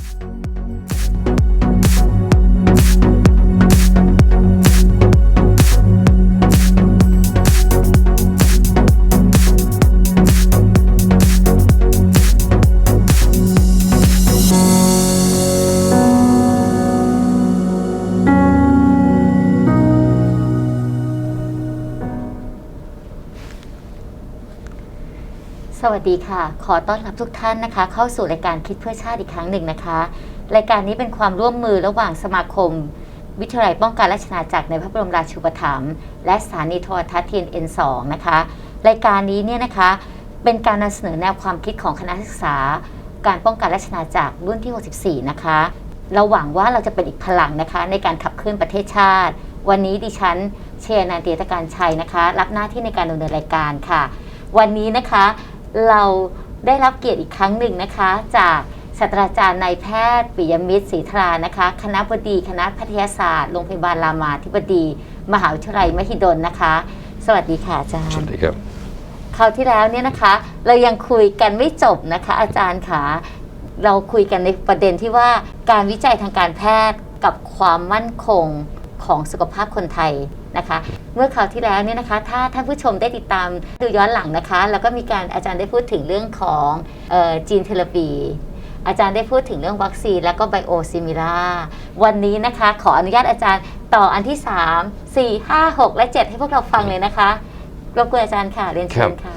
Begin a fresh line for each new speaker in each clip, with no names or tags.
Thank you. สดีค่ะ ขอต้อนรับทุกท่านนะคะ เข้าสู่รายการคิดเพื่อชาติอีกครั้งหนึ่งนะคะ รายการนี้เป็นความร่วมมือระหว่างสมาคม วิทยาลัยป้องกันและชนาจักรในพระบรมราชูปถัมภ์และสถานีโทรทัศน์ TNN 2นะคะ รายการนี้เนี่ยนะคะ เป็นการนำเสนอแนวความคิดของคณะศึกษา การป้องกันและชนาจักรรุ่นที่ 64 นะคะ เราหวังว่าเราจะเป็นอีกพลังนะคะ ในการขับเคลื่อนประเทศชาติ วันนี้ดิฉันเชียร์นันเตียตการชัยนะคะ รับหน้าที่ในการดำเนินรายการค่ะ วันนี้นะคะ เราได้รับเกียรติอีกครั้งหนึ่งนะคะ จากศาสตราจารย์นายแพทย์ปิยมิตรศรีธรานะคะ คณะบดีคณะแพทยศาสตร์โรงพยาบาลรามาธิบดี มหาวิทยาลัยมหิดลนะคะ สวัสดีค่ะอาจาร
สวั
ย์
สดีครับ
คราวที่แล้วเนี่ยนะคะ เรายังคุยกันไม่จบนะคะ อาจารย์คะเราคุยกันในประเด็นที่ว่าการวิจัยทางการแพทย์กับความมั่นคงของสุขภาพคนไทย นะคะ เมื่อคราวที่แล้วเนี่ยนะคะ ถ้าท่านผู้ชมได้ติดตามดูย้อนหลังนะคะ แล้วก็มีการอาจารย์ได้พูดถึงเรื่องของจีนเทเลปีอาจารย์ได้พูดถึงเรื่องวัคซีนแล้วก็ไบโอซิมิล่าวันนี้นะคะ ขออนุญาตอาจารย์ต่ออันที่ 3 4 5 6 และ 7 ให้พวกเราฟังเลยนะคะรบกวนอาจารย์ค่ะเรียนเชิญค่ะ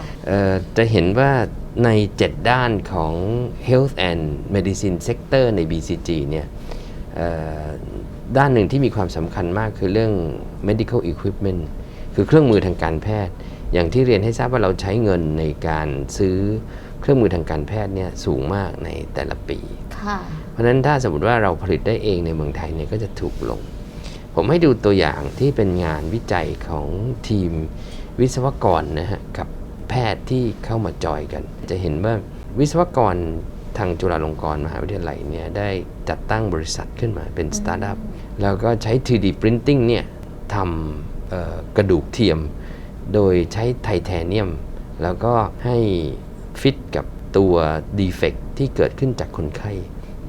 จะเห็นว่าใน 7 ด้านของ Health and Medicine Sector ใน BCG เนี่ยด้านหนึ่งที่มีความสำคัญมากคือเรื่อง medical equipment คือเครื่องมือทางการแพทย์ อย่างที่เรียนให้ทราบว่าเราใช้เงินในการซื้อเครื่องมือทางการแพทย์เนี่ยสูงมากในแต่ละปี
ค่ะ
เพราะฉะนั้นถ้าสมมติว่าเราผลิตได้เองในเมืองไทยเนี่ยก็จะถูกลง ผมให้ดูตัวอย่างที่เป็นงานวิจัยของทีมวิศวกรนะฮะกับแพทย์ที่เข้ามาจอยกัน จะเห็นว่าวิศวกรทางจุฬาลงกรณ์มหาวิทยาลัยเนี่ยได้จัดตั้งบริษัทขึ้นมาเป็นสตาร์ทอัพแล้วก็ใช้ 3D Printing เนี่ย ทำกระดูกเทียม โดยใช้ไทเทเนียม แล้วก็ให้ฟิตกับตัว defect ที่เกิดขึ้นจากคนไข้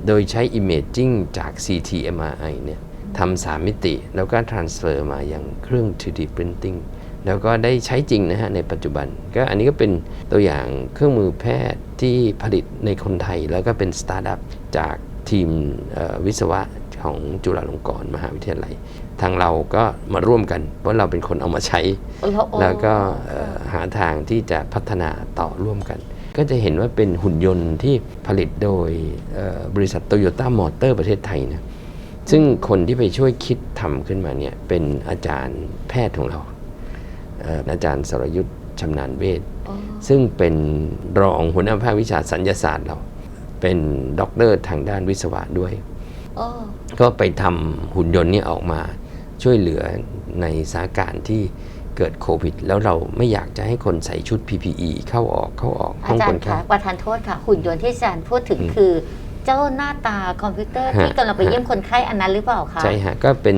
โดยใช้ Imaging จาก CT MRI เนี่ยทำสามมิติ แล้วก็ transfer มาอย่างเครื่อง 3D Printing แล้วก็ได้ใช้จริงนะฮะในปัจจุบัน ก็อันนี้ก็เป็นตัวอย่างเครื่องมือแพทย์ที่ผลิตในคนไทย แล้วก็เป็นสตาร์ทอัพจากทีมวิศวะของจุฬาลงกรณ์มหาวิทยาลัย ทางเราก็มาร่วมกันเพราะเราเป็นคนเอามาใช้ แล้วก็เอ่อหาทางที่จะพัฒนาต่อร่วมกัน ก็จะเห็นว่าเป็นหุ่นยนต์ที่ผลิตโดยเอ่อบริษัทโตโยต้ามอเตอร์ประเทศไทยนะซึ่งคนที่ไปช่วยคิดทำขึ้นมาเนี่ยเป็นอาจารย์แพทย์ของเราเอ่ออาจารย์สรยุทธ์ชำนาญเวชซึ่งเป็นรองหัวหน้าภาควิชาสัญญาศาสตร์เรา เป็นด็อกเตอร์ทางด้านวิศวะด้วย
โอ้
ก็ไปทำหุ่นยนต์เนี้ออกมา ช่วยเหลือในสถานการณ์ที่เกิดโควิด แล้วเราไม่อยากจะให้คนใส่ชุด PPE เข้าออกเข้าออกห้
อา
อง
จาร
คน
ย์
ไข้
คะประธานโทษค่ะ หุ่นยนต์ที่อาจารย์พูดถึง
อืม
คือเจ้าหน้าตาคอมพิวเตอร์ที่
ฮะ
กำลังไปเยี่ยมคนไข้อันนั้นหรือเปล่าคะ
ใช่ฮะ ก็เป็น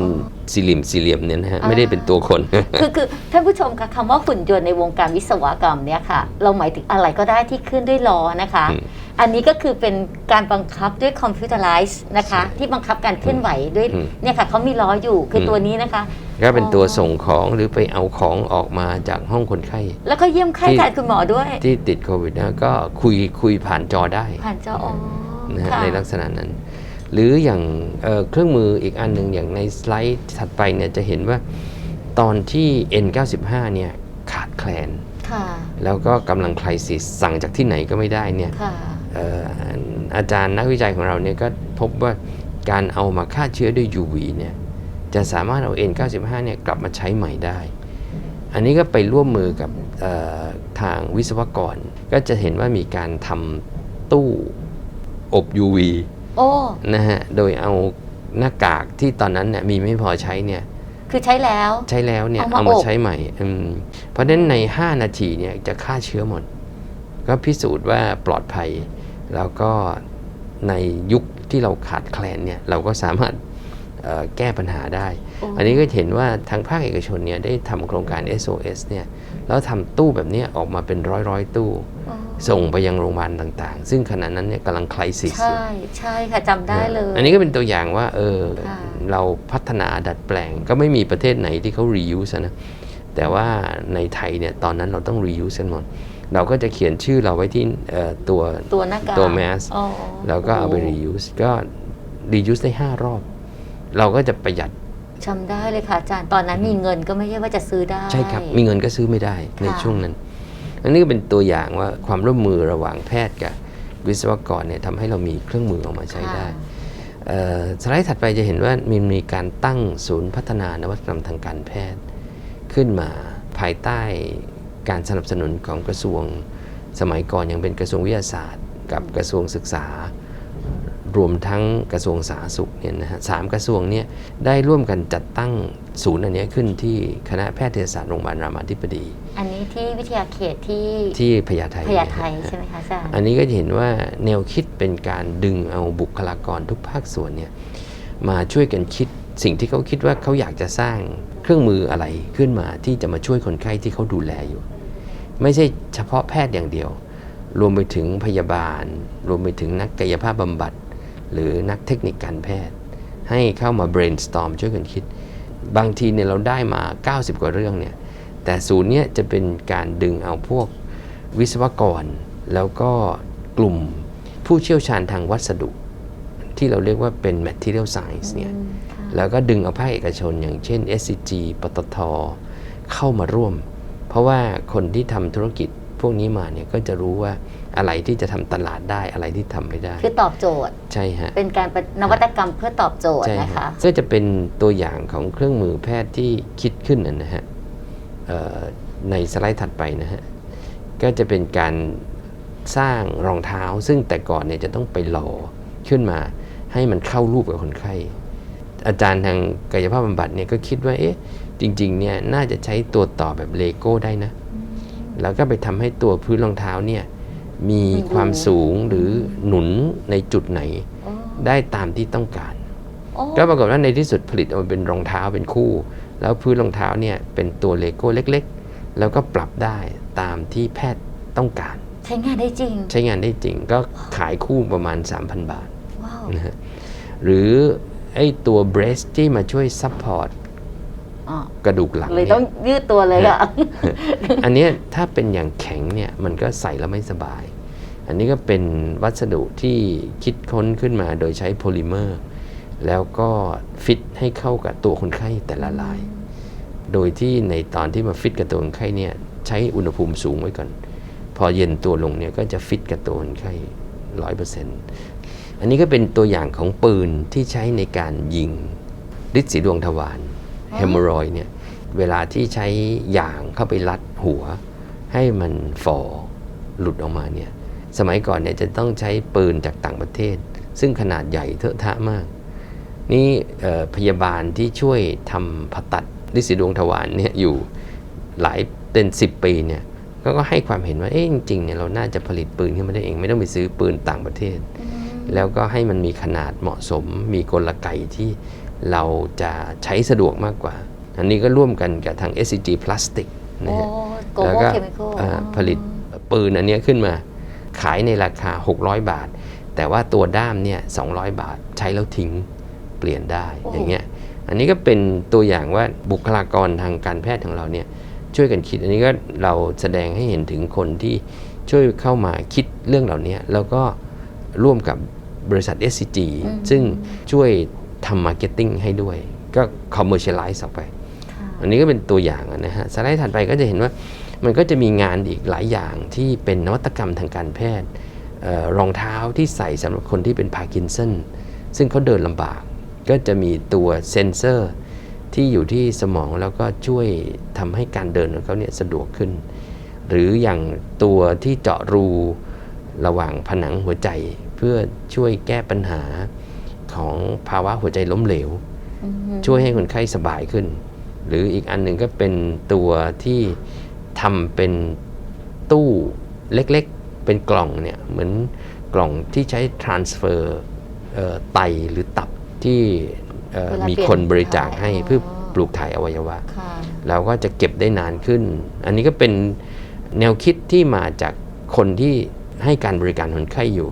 สี่เหลี่ยมสี่เหลี่ยมเนี่ยนะฮะ
อ่า
ไม่ได้เป็นตัวคน
คือคือท่านผู้ชมคะคำว่าหุ่นยนต์ในวงการวิศวกรรมเนี่ยค่ะ เราหมายถึงอะไรก็ได้ที่ขึ้นด้วยล้อนะคะ
อืม
อันนี้ก็คือเป็นการบังคับด้วยคอมพิวเตอร์ไลซ์นะคะ
ใช่
ที่บังคับการเคลื่อนไหวด้วย
อืม
เนี่ยค่ะเขามีล้ออยู่คืออ
ม
ตัวนี้นะคะ
ก็เป็นตัว
อ๋อ
ส่งของหรือไปเอาของออกมาจากห้องคนไข้
แล้วก็เยี่ยมไข้
ที่
แทนคุณหมอด้วย
ที่ติดโควิดนะก็คุยคุยผ่านจอได้
ผ่านจออ๋อ
นะฮะ
ค่ะ
ในลักษณะนั้น หรืออย่างเอ่อเครื่องมืออีกอันหนึ่งอย่างในสไลด์ถัดไปเนี่ยจะเห็นว่าตอนที่ N95 เนี่ยขาดแคลน
ค่ะ
แล้วก็กำลังคลายสิสสั่งจากที่ไหนก็ไม่ได้เนี่ย
ค่ะ
เอ่ออาจารย์นักวิจัยของเราเนี่ยก็พบว่าการเอามาฆ่าเชื้อด้วย UV เนี่ยจะสามารถเอา N95 เนี่ยกลับมาใช้ใหม่ได้ อันนี้ก็ไปร่วมมือกับเอ่อทางวิศวกร ก็จะเห็นว่ามีการทำตู้อบ UV
โอ้
นะฮะ โดยเอาหน้ากากที่ตอนนั้นเนี่ยมีไม่พอใช้เนี่ย
คือใช้แล้ว
ใช้แล้วเนี่ย
เอามา
เอามา
อบ
ใช้ใหม่อืมเพราะฉะนั้นใน 5 นาทีเนี่ยจะฆ่าเชื้อหมด ก็พิสูจน์ว่าปลอดภัย แล้วก็ในยุคที่เราขาดแคลนเนี่ยเราก็สามารถเอ่อแก้ปัญหาได้
โอ้
อันนี้ก็เห็นว่าทางภาคเอกชนเนี่ยได้ทำโครงการ SOS เนี่ยแล้วทำตู้แบบเนี้ยออกมาเป็นร้อยร้อยๆตู้
อ๋อ
ส่งไปยังโรงพยาบาลต่างๆ ซึ่งขณะนั้นเนี่ยกำลังคลายสิส
ใช่ใช่ค่ะจำได้เลย
อันนี้ก็เป็นตัวอย่างว่าเออ
ค่ะ
เราพัฒนาดัดแปลงก็ไม่มีประเทศไหนที่เขา reuse อะนะแต่ว่าในไทยเนี่ยตอนนั้นเราต้อง reuse กันหมด เราก็จะเขียนชื่อเราไว้ที่เอ่อตัว
ตัวหน้ากาก
ตัว mask
อ๋อ
แล้วก็เอาไป reuse ก็ reuse ได้ 5 รอบ เราก็จะประหยัด
จำได้เลยค่ะอาจารย์ตอนนั้นมีเงินก็ไม่ใช่ว่าจะซื้อได้
ใช่ครับ มีเงินก็ซื้อไม่ได้ใน
ค่ะ
ช่วงนั้น อันนี้ก็เป็นตัวอย่างว่าความร่วมมือระหว่างแพทย์กับวิศวกรเนี่ยทำให้เรามีเครื่องมือออกมาใช้ได้
ค่ะ
เอ่อสไลด์ถัดไปจะเห็นว่ามีมีการตั้งศูนย์พัฒนานวัตกรรมทางการแพทย์ ขึ้นมาภายใต้ การสนับสนุนของกระทรวงสมัยก่อนยังเป็นกระทรวงวิทยาศาสตร์ กับกระทรวงศึกษา รวมทั้งกระทรวงสาธารณสุขเนี่ยนะฮะสามกระทรวงเนี่ยได้ร่วมกันจัดตั้งศูนย์อันเนี้ยขึ้นที่คณะแพทยศาสตร์โรงพยาบาลรามาธิบดี
อันนี้ที่วิทยาเขตที่
ที่พญาไท
พญาไท
นะฮะ
ใช่ไหมคะอาจารย์
อันนี้ก็จะเห็นว่าแนวคิดเป็นการดึงเอาบุคลากรทุกภาคส่วนเนี่ยมาช่วยกันคิดสิ่งที่เขาคิดว่าเขาอยากจะสร้าง เครื่องมืออะไรขึ้นมาที่จะมาช่วยคนไข้ที่เขาดูแลอยู่ ไม่ใช่เฉพาะแพทย์อย่างเดียว รวมไปถึงพยาบาล รวมไปถึงนักกายภาพบำบัด หรือนักเทคนิคการแพทย์ ให้เข้ามา brainstorm ช่วยกันคิด บางทีเนี่ยเราได้มา 90 กว่าเรื่องเนี่ยแต่ศูนย์เนี่ยจะเป็นการดึงเอาพวกวิศวกร แล้วก็กลุ่มผู้เชี่ยวชาญทางวัสดุ ที่เราเรียกว่าเป็น material science เนี่ย แล้วก็ดึงเอาภาคเอกชนอย่างเช่น SCG ปตท เข้ามาร่วม เพราะว่าคนที่ทำธุรกิจพวกนี้มาเนี่ยก็จะรู้ว่าอะไรที่จะทำตลาดได้อะไรที่ทำไม่ได้
คือตอบโจทย์
ใช่ฮะ
เป็นการประนวัตกรรมเพื่อตอบโจทย์
ใช่
นะ
ฮะ
คะ
ก็จะเป็นตัวอย่างของเครื่องมือแพทย์ที่คิดขึ้นนะนะฮะเอ่อในสไลด์ถัดไปนะฮะ ก็จะเป็นการสร้างรองเท้า ซึ่งแต่ก่อนเนี่ยจะต้องไปหล่อขึ้นมาให้มันเข้ารูปกับคนไข้ อาจารย์ทางกายภาพบำบัดเนี่ยก็คิดว่าเอ๊ะจริงๆเนี่ยน่าจะใช้ตัวต่อแบบเลโก้ได้นะ แล้วก็ไปทำให้ตัวพื้นรองเท้าเนี่ยมีความสูงหรือหนุนในจุดไหน
โอ้
ได้ตามที่ต้องการ
โอ้
ก็ปรากฏว่าในที่สุดผลิตออกมาเป็นรองเท้าเป็นคู่ แล้วพื้นรองเท้าเนี่ยเป็นตัวเลโก้เล็กๆ แล้วก็ปรับได้ตามที่แพทย์ต้องการ
ใช้งานได้จริง
ใช้งานได้จริงก็ขายคู่ประมาณ 3,000 บาท
ว้าว
นะฮะหรือ ไอ้ตัวเบรสที่มาช่วยซัพพอร์ต
อ๋อก
ระดูกหลัง
เลย
เนี่
ต้อง
ย
ยืดตัวเลยอะ
อันเนี้ยถ้าเป็นอย่างแข็งเนี่ยมันก็ใส่แล้วไม่สบาย อันนี้ก็เป็นวัสดุที่คิดค้นขึ้นมาโดยใช้โพลิเมอร์ แล้วก็ฟิตให้เข้ากับตัวคนไข้แต่ละราย โดยที่ในตอนที่มาฟิตกับตัวคนไข้เนี่ยใช้อุณหภูมิสูงไว้ก่อน พอเย็นตัวลงเนี่ยก็จะฟิตกับตัวคนไข้ร้อยเปอร์เซ็นต์ อันนี้ก็เป็นตัวอย่างของปืนที่ใช้ในการยิงฤทธิ์สีดวงทวารเฮมโมรอยเนี่ยเวลาที่ใช้ยางเข้าไปรัดหัว ให้มันฝ่อหลุดออกมาเนี่ยสมัยก่อนเนี่ยจะต้องใช้ปืนจากต่างประเทศ ซึ่งขนาดใหญ่เทอะทะมาก นี่เอ่อพยาบาลที่ช่วยทำผ่าตัดฤทธิ์สีดวงทวารเนี่ยอยู่หลายเป็นสิบปีเนี่ยก็ก็ให้ความเห็นว่าเอ๊ะจริงๆเนี่ยเราน่าจะผลิตปืนขึ้นมาได้เอง ไม่ต้องไปซื้อปืนต่างประเทศ แล้วก็ให้มันมีขนาดเหมาะสม มีกลไกที่เราจะใช้สะดวกมากกว่า อันนี้ก็ร่วมกันกับทาง SCG Plastic นะ
โอ้
ฮะ
โก
แล้ว
โก้
ก็
เคมีคอล
อ่าผลิตปืนอันเนี้ยขึ้นมา ขายในราคา 600 บาท แต่ว่าตัวด้ามเนี่ย 200 บาทใช้แล้วทิ้งเปลี่ยนได้อย่างเงี้ยอันนี้ก็เป็นตัวอย่างว่าบุคลากรทางการแพทย์ของเราเนี่ยช่วยกันคิด อันนี้ก็เราแสดงให้เห็นถึงคนที่ช่วยเข้ามาคิดเรื่องเหล่านี้แล้วก็ร่วมกับ บริษัท SCG ซึ่งช่วยทำมาร์เก็ตติ้งให้ด้วย ก็ commercialize ออกไป
ค่ะ
อันนี้ก็เป็นตัวอย่างนะฮะสไลด์ถัดไปก็จะเห็นว่ามันก็จะมีงานอีกหลายอย่างที่เป็นนวัตกรรมทางการแพทย์เออรองเท้าที่ใส่สำหรับคนที่เป็นพาร์กินสันซึ่งเขาเดินลำบาก ก็จะมีตัวเซ็นเซอร์ที่อยู่ที่สมองแล้วก็ช่วยทำให้การเดินของเขาเนี่ยสะดวกขึ้น หรืออย่างตัวที่เจาะรูระหว่างผนังหัวใจ เพื่อช่วยแก้ปัญหาของภาวะหัวใจล้มเหลว
อืม
ช่วยให้คนไข้สบายขึ้น หรืออีกอันหนึ่งก็เป็นตัวที่ทำเป็นตู้เล็กๆ เป็นกล่องเนี่ยเหมือนกล่องที่ใช้ transfer เอ่อไตหรือตับที่เอ่อ
เวลา
มี
เปลี่ยน
คนบริจาคให้
อ๋อ
เพื่อปลูกถ่ายอวัยวะ
ค่ะ
เราก็จะเก็บได้นานขึ้น อันนี้ก็เป็นแนวคิดที่มาจากคนที่ให้การบริการคนไข้อยู่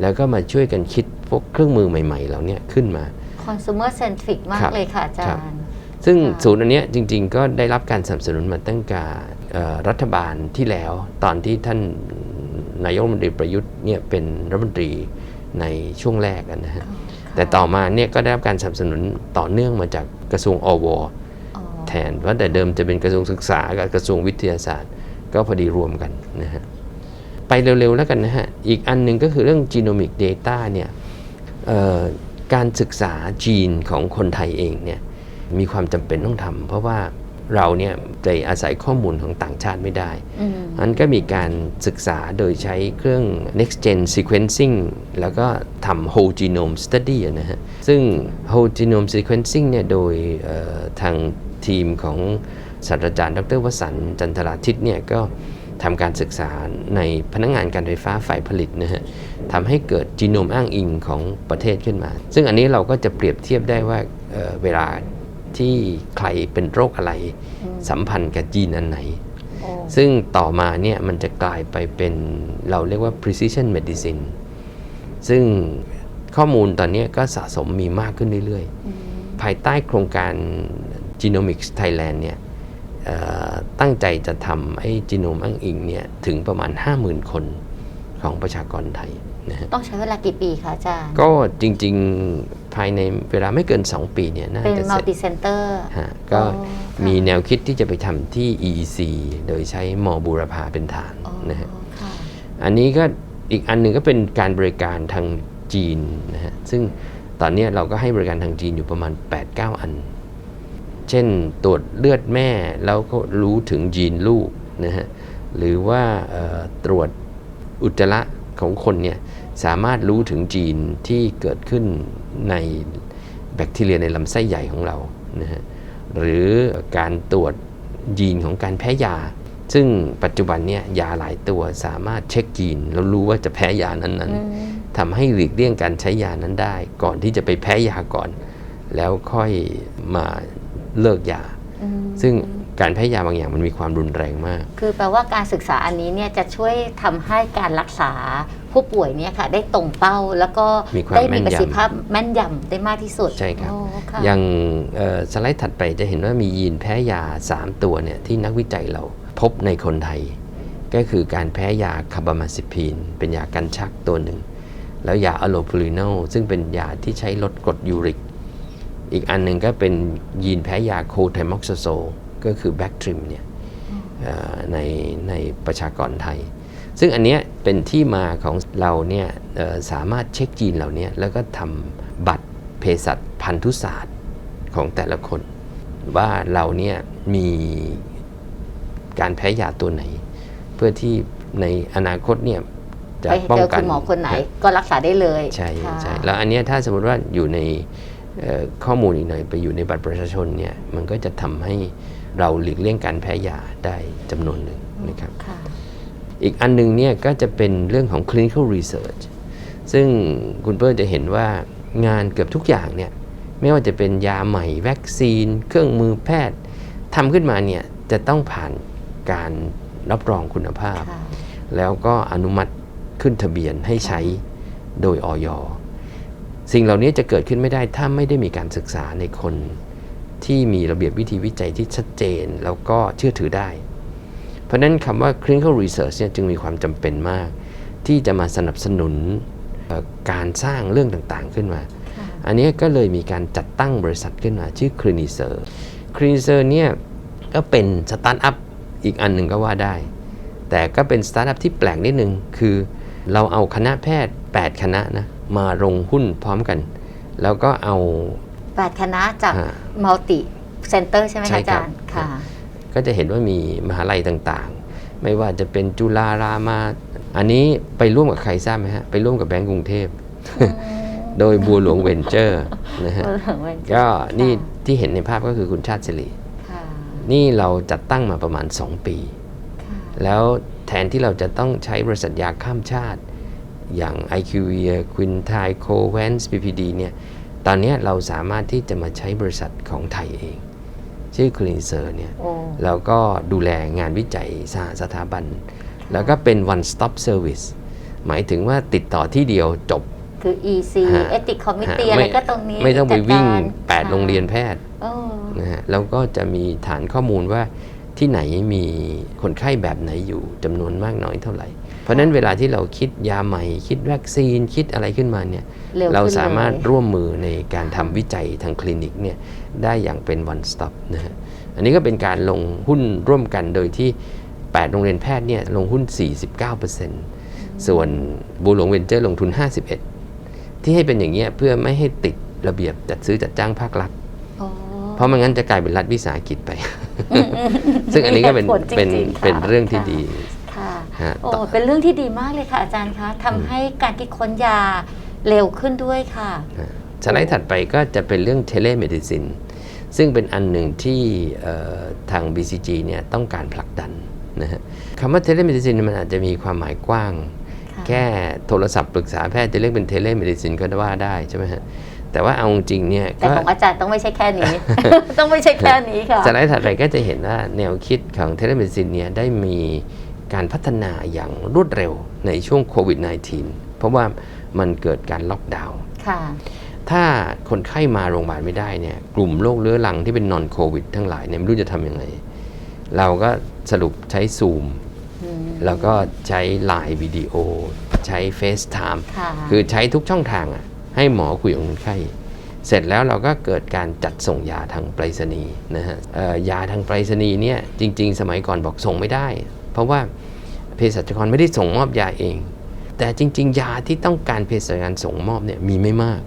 แล้วก็มาช่วยกันคิดพวกเครื่องมือใหม่ๆเหล่าเนี้ยขึ้นมา
consumer centric มาก
ครับ
เลยค่ะอาจา
ครับ
รย์
ซึ่ง
ค่ะ
ศูนย์อันเนี้ยจริง ๆ ก็ได้รับการสนับสนุนมาตั้งแต่เอ่อรัฐบาลที่แล้ว ตอนที่ท่านนายกรัฐมนตรีประยุทธ์เนี่ยเป็นรัฐมนตรีในช่วงแรกอะนะฮะแต่ต่อมาเนี่ยก็ได้รับการสนับสนุนต่อเนื่องมาจากกระทรวงอว
อ๋อ
แทนเพราะแต่เดิมจะเป็นกระทรวงศึกษากับกระทรวงวิทยาศาสตร์ ก็พอดีรวมกันนะฮะ ไปเร็วๆแล้วกันนะฮะ อีกอันหนึ่งก็คือเรื่อง Genomic Data เนี่ยเอ่อการศึกษาจีนของคนไทยเองเนี่ยมีความจำเป็นต้องทำเพราะว่าเราเนี่ยจะอาศัยข้อมูลของต่างชาติไม่ได้
อืม
นั้นก็มีการศึกษาโดยใช้เครื่อง next gen sequencing แล้วก็ทำ whole genome study อะนะฮะ ซึ่ง whole genome sequencing เนี่ยโดยเอ่อทางทีมของศาสตราจารย์ ดรวสันต์จันทราทิตเนี่ยก็ ทำการศึกษาในพนักงงานการไฟฟ้าฝ่ายผลิตนะฮะทำให้เกิดจีโนมอ้างอิงของประเทศขึ้นมา ซึ่งอันนี้เราก็จะเปรียบเทียบได้ว่าเอ่อเวลาที่ใครเป็นโรคอะไร สัมพันธ์กับจีนอันไหน
โอ้
ซึ่งต่อมาเนี่ยมันจะกลายไปเป็นเราเรียกว่า precision medicine ซึ่งข้อมูลตอนนี้ก็สะสมมีมากขึ้นเรื่อย
อืม
ๆภายใต้โครงการ Genomics Thailand เนี่ยเอ่อ ตั้งใจจะทำไอ้จีโนมอ้างอิงเนี่ยถึงประมาณ 50,000 คนของประชากรไทยนะฮะ
ต้องใช้เวลากี่ปีคะอาจารย์
ก็จริงๆภายในเวลาไม่เกิน 2 ปีเนี่ยน่า
เป็น
จะเสร็จ
multi center
ฮะก็
อ๋อค่ะ
มีแนวคิดที่จะไปทำที่ EEC โดยใช้มอบูรพาเป็นฐาน
อ๋อ
นะฮะ
ค่ะ
อันนี้ก็อีกอันหนึ่งก็เป็นการบริการทางจีนนะฮะซึ่งตอนนี้เราก็ให้บริการทางจีนอยู่ประมาณ 8-9 อัน เช่นตรวจเลือดแม่ แล้วก็รู้ถึงยีนลูกนะฮะหรือว่าเอ่อตรวจอุจจาระของคนเนี่ยสามารถรู้ถึงจีนที่เกิดขึ้นในแบคทีเรียในลำไส้ใหญ่ของเรานะฮะหรือการตรวจยีนของการแพ้ยา ซึ่งปัจจุบันเนี่ยยาหลายตัวสามารถเช็คยีนแล้วรู้ว่าจะแพ้ยานั้น
อืม
ๆทำให้หลีกเลี่ยงการใช้ยานั้นได้ ก่อนที่จะไปแพ้ยาก่อน แล้วค่อยมา เลิกยา
อืม
ซึ่งการแพ้ยาบางอย่างมันมีความรุนแรงมาก
คือแปลว่าการศึกษาอันนี้เนี่ยจะช่วยทำให้การรักษาผู้ป่วยเนี่ยค่ะได้ตรงเป้าแล้วก็
มีความ
ได้มี
แม่นยำ
ประสิทธิภาพแม่นยำได้มากที่สุด
ใช่ครับ
โอ้ค่ะ
อย่างเอ่อสไลด์ถัดไปจะเห็นว่ามียีนแพ้ยา 3 ตัวเนี่ยที่นักวิจัยเราพบในคนไทย ก็คือการแพ้ยาคาบามาซิพีน เป็นยากันชักตัวหนึ่ง แล้วยาอะโลพูรินอลซึ่งเป็นยาที่ใช้ลดกรดยูริก อีกอันหนึ่งก็เป็นยีนแพ้ยาโคไทมอกซโซก็คือแบคทริมเนี่ยเอ่อในในประชากรไทย ซึ่งอันเนี้ยเป็นที่มาของเราเนี่ยเอ่อสามารถเช็คยีนเหล่านี้แล้วก็ทำบัตรเภสัชพันธุศาสตร์ของแต่ละคน ว่าเราเนี่ยมีการแพ้ยาตัวไหน เพื่อที่ในอนาคตเนี่ยจะ
ไป
ป้อง
เจอ
กั
คุ
น
ณหมอคนไหนก็รักษาได้เลย
ใช่
ค่ะ
ใช่แล้วอันเนี้ยถ้าสมมติว่าอยู่ในเอ่อ ข้อมูลอีกหน่อยไปอยู่ในบัตรประชาชนเนี่ยมันก็จะทำให้เราหลีกเลี่ยงการแพ้ยาได้จำนวนหนึ่งนะครับ
ค่ะ
อีกอันหนึงเนี่ยก็จะเป็นเรื่องของ clinical research ซึ่งคุณเปิ้ลจะเห็นว่างานเกือบทุกอย่างเนี่ยไม่ว่าจะเป็นยาใหม่วัคซีน เครื่องมือแพทย์ทำขึ้นมาเนี่ยจะต้องผ่านการรับรองคุณภาพ
ค่ะ
แล้วก็อนุมัติขึ้นทะเบียนให้ใช้โดยออย สิ่งเหล่านี้จะเกิดขึ้นไม่ได้ถ้าไม่ได้มีการศึกษาในคนที่มีระเบียบวิธีวิจัยที่ชัดเจนแล้วก็เชื่อถือได้ เพราะนั้นคำว่า clinical research เนี่ยจึงมีความจำเป็นมาก ที่จะมาสนับสนุนการสร้างเรื่องต่างๆขึ้นมา อันนี้ก็เลยมีการจัดตั้งบริษัทขึ้นมา ชื่อ c l i n i c e r c l i n i c e r เนี่ยก็เป็นสตาร์ทอัพอีกอันหนึ่งก็ว่าได้ แต่ก็เป็นสตาร์ทอัพที่แปลกนิดนึง คือเราเอาคณะแพทย์ 8 คณะนะ มาลงหุ้นพร้อมกัน แล้วก็เอา
แปดคณะจาก
อ่า
multi center ใช่ไหม
ใช่
คะอา
ครับ
จารย์ค่ะ
ก็จะเห็นว่ามีมหาลัยต่างๆ ไม่ว่าจะเป็นจุฬารามา อันนี้ไปร่วมกับใครทราบไหมฮะ ไปร่วมกับแบงก์กรุงเทพ โดยบัวหลวงเวนเจอร์นะฮะ
เออเหมือน
ก็นี่
ค่ะ
ที่เห็นในภาพก็คือคุณชาติสิริ
ค่ะ
นี่เราจัดตั้งมาประมาณ 2 ปี
ค่ะ
แล้วแทนที่เราจะต้องใช้บริษัทยาข้ามชาติ อย่าง IQVIA Quintai Covance PPD เนี่ยตอนเนี้ยเราสามารถที่จะมาใช้บริษัทของไทยเอง ชื่อ c l i n i c e r เนี่ย
โอ้
แล้วก็ดูแลงานวิจัยสหสถาบัน แล้วก็เป็น one stop service หมายถึงว่าติดต่อที่เดียวจบ
คือ EC
ฮะ
Ethic Committee
ฮะ
อะไร
ไม่
ก็ตรงนี้
ไม่ต้องไปวิ่ง
จัดการ
8โรงเรียนแพทย์
โอ้
นะฮะแล้วก็จะมีฐานข้อมูลว่าที่ไหนมีคนไข้แบบไหนอยู่จำนวนมากน้อยเท่าไหร่เพ ราะฉะนั้นเวลาที่เราคิดยาใหม่ คิดวัคซีนคิดอะไรขึ้นมาเนี่ย
เร็วขึ้น
เราสามารถ
เลย
ร่วมมือในการทำวิจัยทางคลินิกเนี่ยได้อย่างเป็น one stop นะฮะอันนี้ก็เป็นการลงหุ้นร่วมกันโดยที่ 8 โรงเรียนแพทย์เนี่ยลงหุ้น 49%ส่วนบูหลวงเวนเจอร์ลงทุน 51 ที่ให้เป็นอย่างเงี้ยเพื่อไม่ให้ติดระเบียบจัดซื้อจัดจ้างภาครัฐ
อ๋อ
เพราะไม่งั้นจะกลายเป็นรัฐวิสาหกิจไป ซึ่งอันนี้ก็เป็น
มีหตุผลจ
เป็น
ริงๆค่ะ
เป็นเรื่องที่
ค่ะ
ดี
ค่ะ
ฮะ
โอ้
ต่อ
เป็นเรื่องที่ดีมากเลยค่ะอาจารย์คะทำให้การคิดค้นยาเร็วขึ้นด้วยค่ะ
สไลด์ถัดไปก็จะเป็นเรื่องเทเลเมดิซินซึ่งเป็นอันหนึ่งที่เอ่อทาง BCG เนี่ยต้องการผลักดันนะฮะคำว่าเทเลเมดิซินมันอาจจะมีความหมายกว้าง
ค่ะ
แค่โทรศัพท์ปรึกษาแพทย์จะเรียกเป็นเทเลเมดิซินก็ว่าได้ใช่ไหมฮะแต่ว่าเอาจริงๆเนี่ย
แต่
ก็
ของอาจารย์ต้องไม่ใช่แค่นี้ ต้องไม่ใช่แค่นี้ค่ะ
สไลด์ถัดไปก็จะเห็นว่าแนวคิดของเทเลเมดิซินเนี่ยได้มี การพัฒนาอย่างรวดเร็วในช่วงโควิด -19 เพราะว่ามันเกิดการล็อกดาวน์
ค่ะ
ถ้าคนไข้มาโรงพยาบาลไม่ได้เนี่ยกลุ่มโรคเรื้อรังที่เป็นนอนโควิด ทั้งหลายเนี่ยไม่รู้จะทำยังไง เราก็สรุปใช้ซูม
อืม
แล้วก็ใช้ไลน์วิดีโอ ใช้ FaceTime
ค่ะ
คือใช้ทุกช่องทางอะให้หมอคุยกับคนไข้เสร็จแล้วเราก็เกิดการจัดส่งยาทางไปรษณีย์นะฮะเอ่อยาทางไปรษณีย์เนี่ยจริง ๆ สมัยก่อนบอกส่งไม่ได้ เพราะว่าเภสัชกรไม่ได้ส่งมอบยาเอง แต่จริง ๆ ยาที่ต้องการเภสัชกรส่งมอบเนี่ยมีไม่มาก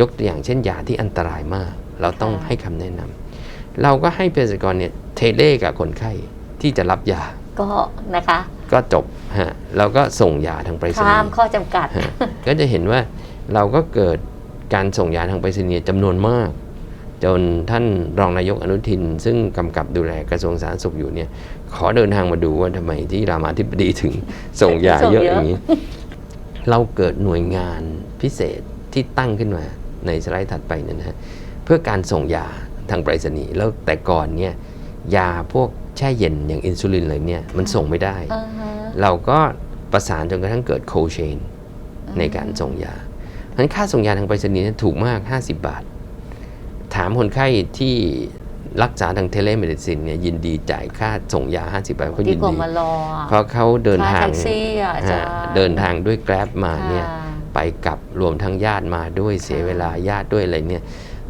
ยกตัวอย่างเช่นยาที่อันตรายมาก เราต้อง
ค่ะ
ให้คำแนะนำเราก็ให้เภสัชกรเนี่ยเทเลกับคนไข้ที่จะรับยา
ก็นะคะ
ก็จบฮะเราก็ส่งยาทางไปรษณี
ข้าม
ย์
ข้อจำกัด
ฮะก็จะเห็นว่าเราก็เกิดการส่งยาทางไปรษณีย์จำนวนมาก จนท่านรองนายกอนุทิน ซึ่งกำกับดูแลกระทรวงสาธารณสุขอยู่เนี่ย ขอเดินทางมาดูว่าทำไมที่รามาธิบดีถึงส่งยา
ส่ง
เยอะ
เยอะ
อย่างนี้ เราเกิดหน่วยงานพิเศษที่ตั้งขึ้นมาในสไลด์ถัดไปเนี่ยนะฮะเพื่อการส่งยาทางไปรษณีย์แล้วแต่ก่อนเนี่ยยาพวกแช่เย็นอย่างอินซูลินอะไรเนี่ยมันส่งไม่ได้
อ่าฮะ
เราก็ประสานจนกระทั่งเกิดโคเชนในการส่งยาเพราะฉะนั้นค่าส่งยาทางไปรษณีย์เนยถูกมาก 50 บาท ถามคนไข้ที่ รักษาทางเทเลเมดิซินเนี่ยยินดีจ่ายค่าส่งยา 50บาทเขา
ดี
ยิน
กว่า
ดี
มารออะ
เพราะเขาเดินทาง
ค่าแท็กซี่อะอาจารย์
ฮะเดินทางด้วยแกร็บมาเนี่ย
ค่ะ
ไปกลับรวมทั้งญาติมาด้วยเสียเวลาญาติด้วยอะไรเนี่ย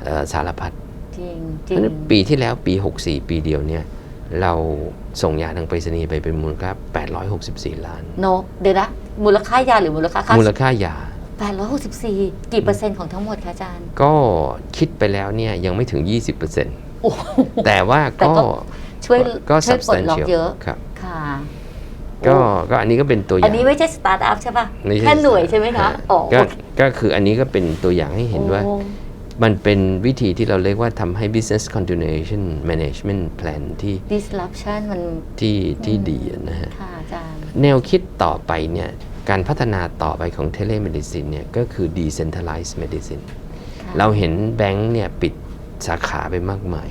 เอ่อสารพัด
จริง
เพ
จริ
ราะ
ง
ฉะนั้นปีที่แล้วปี 64 ปีเดียวเนี่ยเราส่งยาทางไปรษณีย์ไปเป็นมูลค่า 864 ล้าน
โนเดี๋ยวนะมูลค่ายาหรือมูลค่าค่า
มูลค่ายา
864 กี่เปอร์เซ็นต์ของทั้งหมดคะอาจารย์
ก็คิดไปแล้วเนี่ยยังไม่ถึง 20%
โอ้โห
แต่ว่า
แต่
ก็
ก็ช่วย
ก็
ช่วยปลดล็อก
substantial
เยอะ
ครับ
ค่ะ
ก็ก็อันนี้ก็เป็นตัวอย่า
อั
ง
นนี้ไม่ใช่สตาร์ทอัพใช่ป่ะ
ไม่ใช่
แค่หน่วยใช่ไหมคะ
ฮ
อ๋อ
ก็
โอเค
ก็คืออันนี้ก็เป็นตัวอย่างให้เห็นว่า
โอ้
มันเป็นวิธีที่เราเรียกว่าทำให้ business continuation management plan ที่
disruption มัน
ที่ที่ดีอะนะฮะ
ค่ะอาจารย์
แนวคิดต่อไปเนี่ย การพัฒนาต่อไปของ telemedicine เนี่ย ก็คือ decentralized medicine
ค่ะ
เราเห็นแบงค์เนี่ย ปิด สาขาไปมากมาย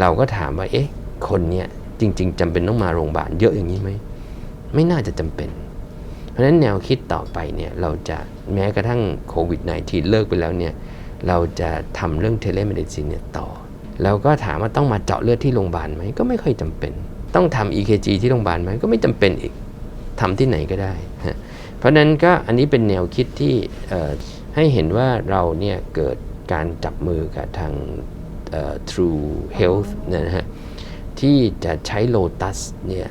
เราก็ถามว่า เอ๊ะ คนเนี่ยจริง ๆจำเป็นต้องมาโรงพยาบาลเยอะอย่างนี้ไหม ไม่น่าจะจำเป็น เพราะฉะนั้นแนวคิดต่อไปเนี่ยเราจะแม้กระทั่งโควิด -19 เลิกไปแล้วเนี่ยเราจะทำเรื่องเทเลเมดิซินเนี่ยต่อ แล้วก็ถามว่าต้องมาเจาะเลือดที่โรงพยาบาลไหมก็ไม่ค่อยจำเป็น ต้องทำ EKG ที่โรงพยาบาลไหมก็ไม่จำเป็นอีกทำที่ไหนก็ได้ เพราะฉะนั้นก็อันนี้เป็นแนวคิดที่ให้เห็นว่าเราเนี่ยเกิด การจับมือกับทางเอ่อ True Health เนี่ยนะฮะที่จะใช้โลตัสเนี่ย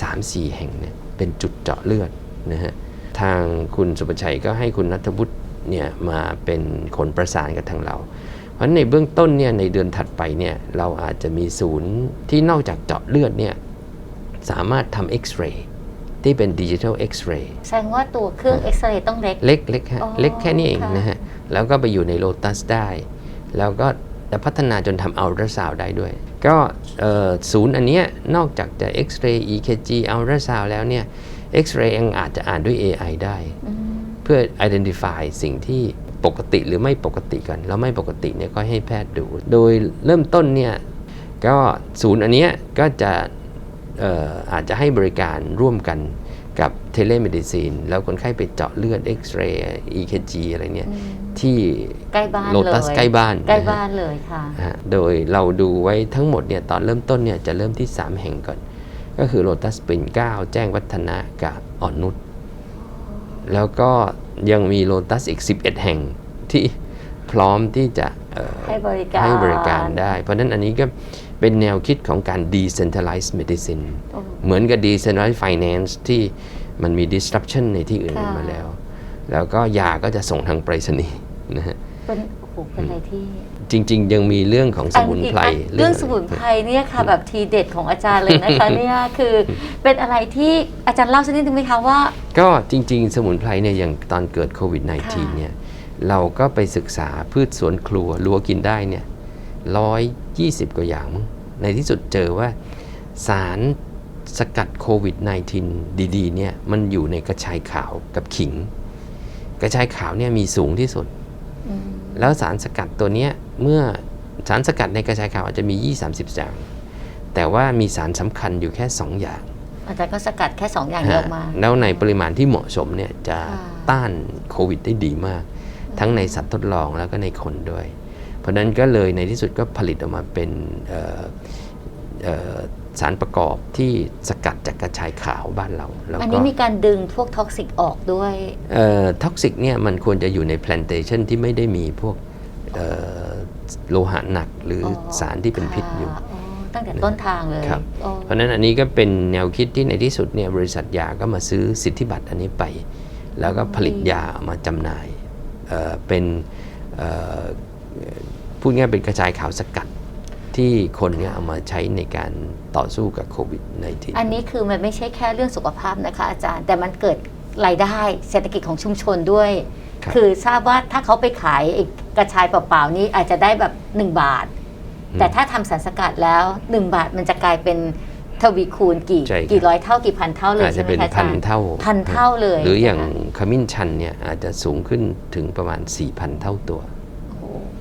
สามสี่แห่งเนี่ยเป็นจุดเจาะเลือดนะฮะทางคุณสุประชัยก็ให้คุณนัทวุฒิเนี่ยมาเป็นคนประสานกับทางเรา เพราะฉะนั้นในเบื้องต้นเนี่ยในเดือนถัดไปเนี่ยเราอาจจะมีศูนย์ที่นอกจากเจาะเลือดเนี่ยสามารถทำเอ็กซเรย์ที่เป็นดิจิทัลเอ็กซเรย์
แสดงว่าตัวเครื่องเอ็กซเรย์ต้องเล็ก
เล็กเล็กฮะ
อ๋อ
เล็กแค่นี้เอง
ค่ะ
นะฮะ แล้วก็ไปอยู่ในโลตัสได้ แล้วก็จะพัฒนาจนทำอัลตราซาวได้ด้วย ก็เอ่อศูนย์อันเนี้ยนอกจากจะเอ็กซเรย์ EKG อัลตราซาวแล้วเนี่ยเอ็กซเรย์ยังอาจจะอ่านด้วย AI ได้
อืม
เพื่อ identify สิ่งที่ปกติหรือไม่ปกติกันแล้วไม่ปกติเนี่ยก็ให้แพทย์ดู โดยเริ่มต้นเนี่ยก็ศูนย์อันเนี้ยก็จะเอ่ออาจจะให้บริการร่วมกัน กับเทเลเมดิซีนแล้วคนไข้ไปเจาะเลือดเอ็กซเรย์ EKG อะไรเนี่ย
อืม
ที่
ใกล้บ้าน
โล
เลย
ตัสใกล้บ้าน
ใกล้
นะฮะ
บ้านเลยค่ะ
นะฮะโดยเราดูไว้ทั้งหมดเนี่ยตอนเริ่มต้นเนี่ยจะเริ่มที่ 3 แห่งก่อน ก็คือโ o ตัสปิ่นเกล้าแจ้งวัฒนะกับอ่อนนุชแล้วก็ยังมีโ o ตัสอีก 11 แห่งที่พร้อมที่จะเอ่อ
ให้บริการ
ให้บริการได้ เพราะฉะนั้นอันนี้ก็ เป็นแนวคิดของการ decentralized medicine
โอ้
เหมือนกับ decentralized finance ที่มันมี disruption ในที่อื่น
ค่ะ
มาแล้ว แล้วก็ยาก็จะส่งทางไปรษณีย์นะฮะ
เป็นโอ้โหเป็นอะไรที่
จริง ๆ ยังมีเรื่องของสมุนไพร
อัอีกอันเรื่องสมุนไพรเนี่ยค่ะแบบทีเด็ดของอาจารย์เลยนะคะเนี่ยคือเป็นอะไรที่อาจารย์เล่าสักนิดนึงไหมคะว่า
ก็จริง ๆ สมุนไพรเนี่ยอย่างตอนเกิดโควิด
ค่ะ
-19 เนี่ยเราก็ไปศึกษาพืชสวนครัวรัวกินได้เนี่ย ร้อยยี่สิบกว่าอย่างมั้งในที่สุดเจอว่าสารสกัดโควิด -19 ดีๆเนี่ยมันอยู่ในกระชายขาวกับขิง กระชายขาวเนี่ยมีสูงที่สุด
อืม
แล้วสารสกัดตัวเนี้ยเมื่อสารสกัดในกระชายขาวอาจจะมี 20-30อย่าง แต่ว่ามีสารสำคัญอยู่แค่ 2 อย่าง
อาจารย์ก็สกัดแค่สองอย่างเดียวมา
ฮะแล้วในปริมาณที่เหมาะสมเนี่ยจะ
ค่ะ
ต้านโควิดได้ดีมาก ทั้งในสัตว์ทดลองแล้วก็ในคนด้วยเพ ราะฉะนั้นก็เลยในที่สุดก็ผลิตออกมาเป็นเอ่อเอ่อสารประกอบที่สกัดจากกระชายขาวบ้านเราแล้ว
อัน
ก็
นี้มีการดึงพวกท็อกซิกออกด้วย
ท็อกซิกเนี่ยมันควรจะอยู่ใน plantation ที่ไม่ได้มีพวกเอ่อโลหะหนักหรืออ
อ
สารที่เป็นพิษอยู่
ค่ะอ๋อตั้งแต่ต้นทางเลย
ครับ
โอ้
เพราะฉะนั้นอันนี้ก็เป็นแนวคิดที่ในที่สุดเนี่ยบริษัทยาก็มาซื้อสิทธิบัตรอันนี้ไป แล้วก็ผลิตยาออกมาจำหน่ายเอ่อเป็นเอ่อ พูดง่ายๆเป็นกระจายขาวสกัดที่คนเนี่ยเอามาใช้ในการต่อสู้กับโควิด -19
อันนี้คือมันไม่ใช่แค่เรื่องสุขภาพนะคะอาจารย์ แต่มันเกิดรายได้เศรษฐกิจของชุมชนด้วย
ครับ
คือทราบว่าถ้าเขาไปขายไอ้กระชายเปล่าๆนี้อาจจะได้แบบ 1 บาท แต่ถ้าทำสารสกัดแล้ว 1 บาทมันจะกลายเป็นทวีคูณกี่
ใช่ครับ
กี่ร้อยเท่ากี่พันเท่าเลย
อาจ
ใช่
จะ
ไหม
เป็น
คะอา
พั
จานรย์
เท่า
พันเท่าเลย
หรืออย่าง
นะคะ
ขมิ้นชันเนี่ยอาจจะสูงขึ้นถึงประมาณ4,000เท่าตัว
โอ้โห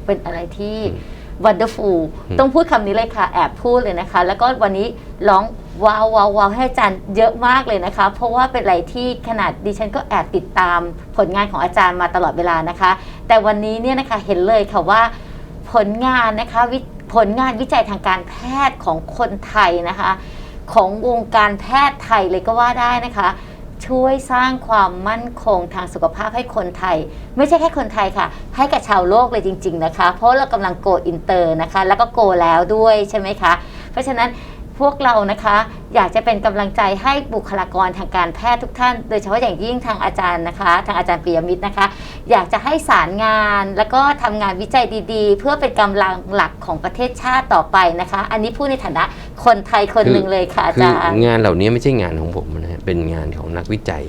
เป็นอะไรที่
อืม
wonderful
อืม
ต้องพูดคำนี้เลยค่ะ แอบพูดเลยนะคะ แล้วก็วันนี้ร้องว้าวว้าวว้าวให้อาจารย์เยอะมากเลยนะคะ เพราะว่าเป็นอะไรที่ขนาดดิฉันก็แอบติดตามผลงานของอาจารย์มาตลอดเวลานะคะ แต่วันนี้เนี่ยนะคะเห็นเลยค่ะว่าผลงานนะคะวิผลงานวิจัยทางการแพทย์ของคนไทยนะคะ ของวงการแพทย์ไทยเลยก็ว่าได้นะคะ ช่วยสร้างความมั่นคงทางสุขภาพให้คนไทย ไม่ใช่แค่คนไทยค่ะ ให้กับชาวโลกเลยจริง ๆ นะคะ เพราะเรากำลังโกอินเตอร์นะคะ แล้วก็โกแล้วด้วยใช่ไหมคะ เพราะฉะนั้นพวกเรานะคะอยากจะเป็นกำลังใจให้บุคลากรทางการแพทย์ทุกท่าน โดยเฉพาะอย่างยิ่งทางอาจารย์นะคะ ทางอาจารย์ปิยมิตรนะคะ อยากจะให้สารงาน แล้วก็ทำงานวิจัยดีๆ เพื่อเป็นกำลังหลักของประเทศชาติต่อไปนะคะ อันนี้พูดในฐานะคนไทยคนหนึ่งเลยค่ะอาจารย์
งานเหล่านี้ไม่ใช่งานของผมนะฮะ เป็นงานของนักวิจัย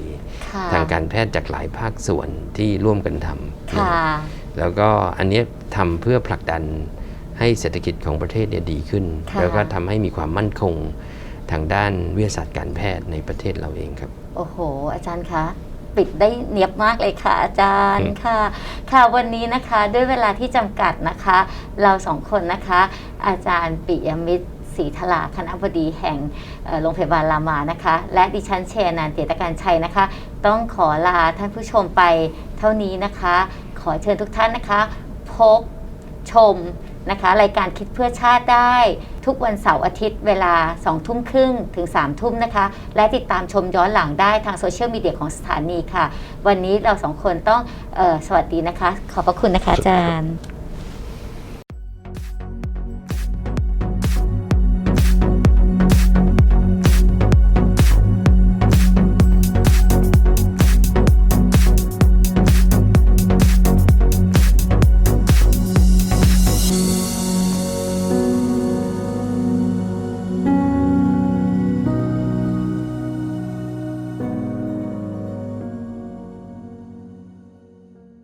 ค่ะ
ทางการแพทย์จากหลายภาคส่วนที่ร่วมกันทำนะ
ค่ะ
ฮะแล้วก็อันเนี้ยทำเพื่อผลักดันให้เศรษฐกิจของประเทศเนี่ยดีขึ้น
ค่ะ
แล้วก็ทำให้มีความมั่นคงทางด้านวิทยาศาสตร์การแพทย์ในประเทศเราเองครับ
โอ้โห อาจารย์คะปิดได้เนียบมากเลยค่ะ อาจารย์
อืม
ค่ะ ค่ะวันนี้นะคะด้วยเวลาที่จำกัดนะคะ เราสองคนนะคะ อาจารย์ปิยมิตร ศรีทลาคณะบดีแห่งโรงพยาบาลรามานะคะ และดิฉันเชยนันท์เจตการชัยนะคะ ต้องขอลาท่านผู้ชมไปเท่านี้นะคะ ขอเชิญทุกท่านนะคะ พบชมนะคะ รายการคิดเพื่อชาติได้ทุกวันเสาร์อาทิตย์เวลา2ทุ่มครึ่งถึง3ทุ่มนะคะ และติดตามชมย้อนหลังได้ทางโซเชียลมีเดียของสถานีค่ะ วันนี้เราสองคนต้องออสวัสดีนะคะ ขอบพระคุณนะคะอาจารย์